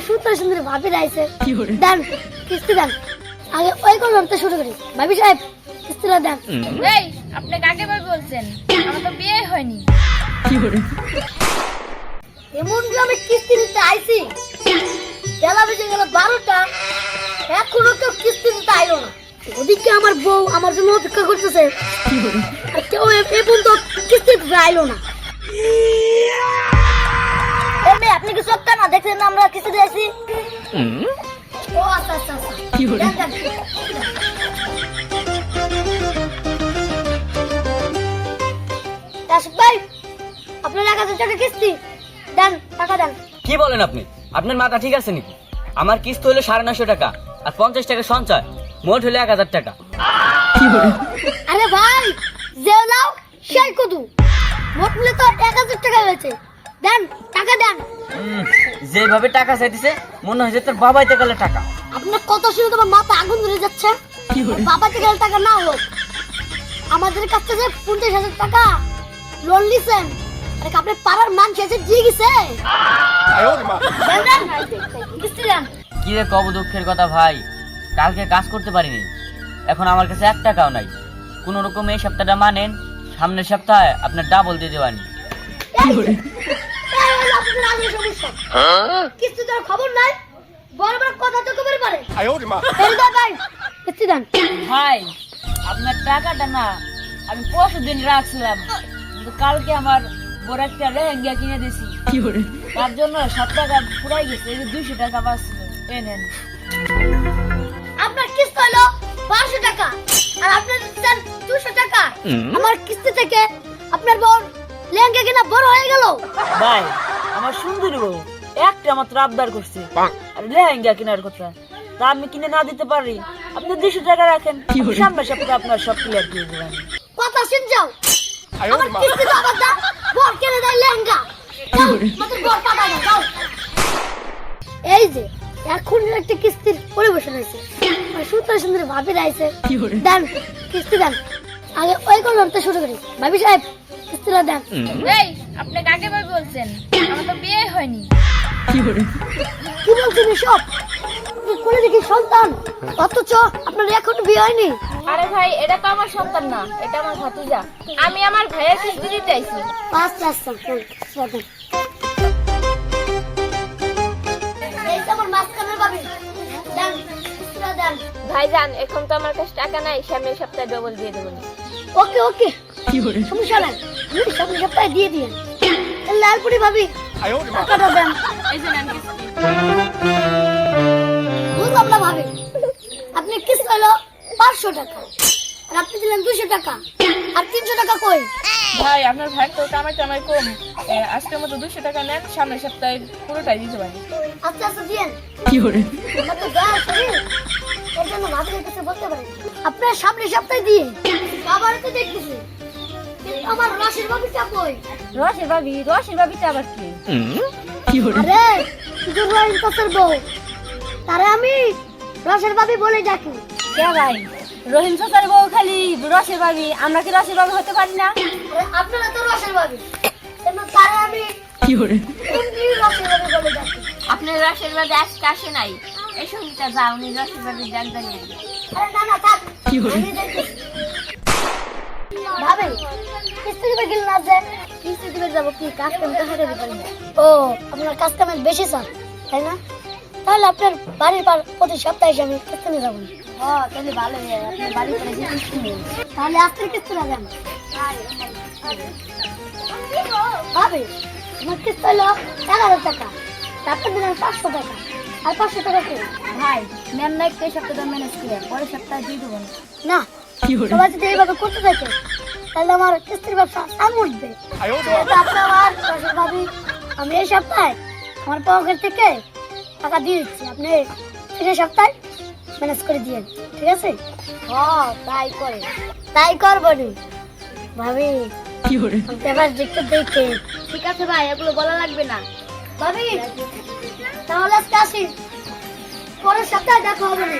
সুন্দর সুন্দর ভাবি রাইছে দেন কিস্তি দেন। আগে ওই কোন ধরতে শুরু করি। ভাবি সাহেব কিস্তিটা দেন। এই আপনি কাকে ভাই বলছেন? আমার তো বিয়ে হয়নি। এমন যে আমি কিস্তি দিতে আইছি বেলা বেজে গেল বারোটা এখনও কেউ কিস্তি দিতে আইলো না। ওদিকে আমার বউ আমার জন্য অপেক্ষা করতেছে। আর কেউ এ- পর্যন্ত কিস্তি দিতে আইলো না। সত্য না দেখছেন না আমরা কিস্তি দিয়ে আইছি ও আচ্ছা আচ্ছা আচ্ছা। ভাই আপনার এক হাজার টাকা কিস্তি। দেন টাকা দেন। কি বলেন আপনি? আপনার মাথা ঠিক আছে নাকি? আমার কিস্ত হলো সাড়ে নশো টাকা আর পঞ্চাশ টাকা সঞ্চয়। মোট হলো এক হাজার টাকা। আরে ভাই যে নাও সেই কদু। মোট মিলে তো এক হাজার টাকা হয়েছে। দেন টাকা দেন। যেভাবে টাকা চাইতেছে মনে হয়েছে তোর বাবাইতে গেলে টাকা। আপনার কত শুনে তোমার মাথা আগুন ধরে যাচ্ছে। বাবা থেকে টাকা না হোক আমাদের কাছ থেকে পঞ্চাশ হাজার টাকা লোন নিছেন আরে আপনার পাড়ার মান শেষে দিয়ে গেছে। কি রে কব দুঃখের কথা ভাই কালকে কাজ করতে পারিনি। এখন আমার কাছে এক টাকাও নাই। কোনো রকম এই সপ্তাহটা মানেন সামনের সপ্তাহে আপনার ডাবল দিয়ে দেওয়ানি এই হলো আপনাদের আগের সমস্যা কিস্তি দেওয়ার খবর নাই বড় বড় কথা তো কবে পারে ভাই কিস্তি দেন ভাই আপনার টাকাটা না আমি পরশু দিন রাখছিলাম। কিন্তু কালকে আমার বড় একটা লেহেঙ্গা কিনে দিছি তার জন্য সব টাকা পুরাই গেছে এই দুইশো টাকা নেন। আপনার কিস্তি হলো বারোশো টাকা আর আপনার দুশো টাকা। আমার কিস্তি থেকে আপনার বোন লেহেঙ্গা কিনা বড় হয়ে গেল। ভাই আমার সুন্দরী বউ একটা মাত্র আবদার করছে। আর লেহেঙ্গা কেনার কথা তা আমি কিনে না দিতে পারি। আপনি দুশো টাকা রাখেন সামনে সপ্তাহে আপনার সব ক্লিয়ার দিয়ে দেবেন কথা শুন যাও। আমার কিস্তি তো আবার বর কিনে দেয় লেহেঙ্গা। যাও, আমাদের বর পাঠা যাও। এই যে এখন একটা কিস্তির পরিবেশন হয়েছে। সুন্দর সুন্দর ভাবি রাইছে দেন কিস্তি দেন। আগে ওই ধরতে শুরু করি। ভাবি সাহেব এই আপনি কাকে ভাই বলছেন? আমার তো বিয়ে হয়নি। কি বলছেন এসব? আপনি কোলে দেখি সন্তান। অথচ আপনার এখনও বিয়ে হয়নি। আরে ভাই এটা তো আমার সন্তান না এটা আমার ভাতিজা। আমি আমার ভাইয়ের কিস্তি দিতে আইছি। আচ্ছা আচ্ছা দেন, কিস্তিটা দেন। এই যে আমার মাঝখানের ভাবি দেন কিস্তিটা দেন। ভাইজান এখন তো আমার কাছে টাকা নাই সামনের সপ্তাহে ডবল দিয়ে দেবেন ওকে ওকে। সমস্যা নাই আমি সামনে সপ্তাহে দিয়ে দিন লালপুরি ভাবি টাকাটা দেন। বুঝলাম না ভাবি আপনি কিস্তি হলো পাঁচশো টাকা আর আপনি দিলেন দুশো টাকা আর তিনশো টাকা কই? ভাই আপনার ভাই তো কামাই টামাই কম। আজকের মতো দুশো টাকা নেন সামনের সপ্তাহে পুরোটাই দিতে পারি আচ্ছা আচ্ছা দিয়েন। বলতে পারেন আপনার সামনে সপ্তাহে দিয়ে আবার তো দেখতেছি। আমার রাশের ভাবিটা কই? রসের ভাবি রসের ভাবিটা আবার কি? আরে শুধু রহিম কাছের বউ। তারে আমি রসের ভাবি বলে ডাকি। কে ভাই? রহিম সরকার বউ খালি রসের ভাবি আমরা কি রসের ভাবি হতে পারি না? আপনারা তো রসের ভাবি কেন তারে আমি এমনি রসের ভাবি বলে ডাকি। আপনি রসের ভাবি আজকে আসে নাই। এই সঙ্গীতা যাও উনি রসের ভাবি ডাক্তার নিয়ে আরে না না থাক। আমি দেখতেছি। ভাবি কিস্তি দিবে গেল না যে কিস্তি দিবে যাব কি? কাজ কাম তো হাতে দিতে পারি না। ও আপনার কাজ কামের বেশি চান তাই না? তাহলে আপনার বাড়ির পার প্রতি সপ্তাহে এসে আমি কিস্তি নিয়ে যাব। ও তাহলে ভালো হয় আপনার বাড়ির পরে কিস্তি নিয়ে তাহলে আজকের কিস্তি না দেন। ভাবি আমার কিস্তি হলো এক হাজার টাকা তারপর দিলাম পাঁচশো টাকা। আর পাঁচশো টাকা কি? ভাই ম্যাম না একটু এই সপ্তাহে ম্যানেজ করে পরের সপ্তাহে দিয়ে দেবো না। না সবাই যদি এইভাবে করতে থাকে তাহলে আমার কিস্তির ব্যবসা আম উঠবে আপনি আমার ভাবি আমি এই সপ্তাহে আমার পকেট থেকে টাকা দিয়ে দিচ্ছি। আপনি ফিরে সপ্তাহে ম্যানেজ করে দিয়ে ঠিক আছে? হ্যাঁ তাই করে। তাই করব নি। ভাবি পেপার দেখতে দেখে। ঠিক আছে ভাই এগুলো বলা লাগবে না। ভাবি তাহলে আজকে আসি। পরের সপ্তাহে দেখা হবে না।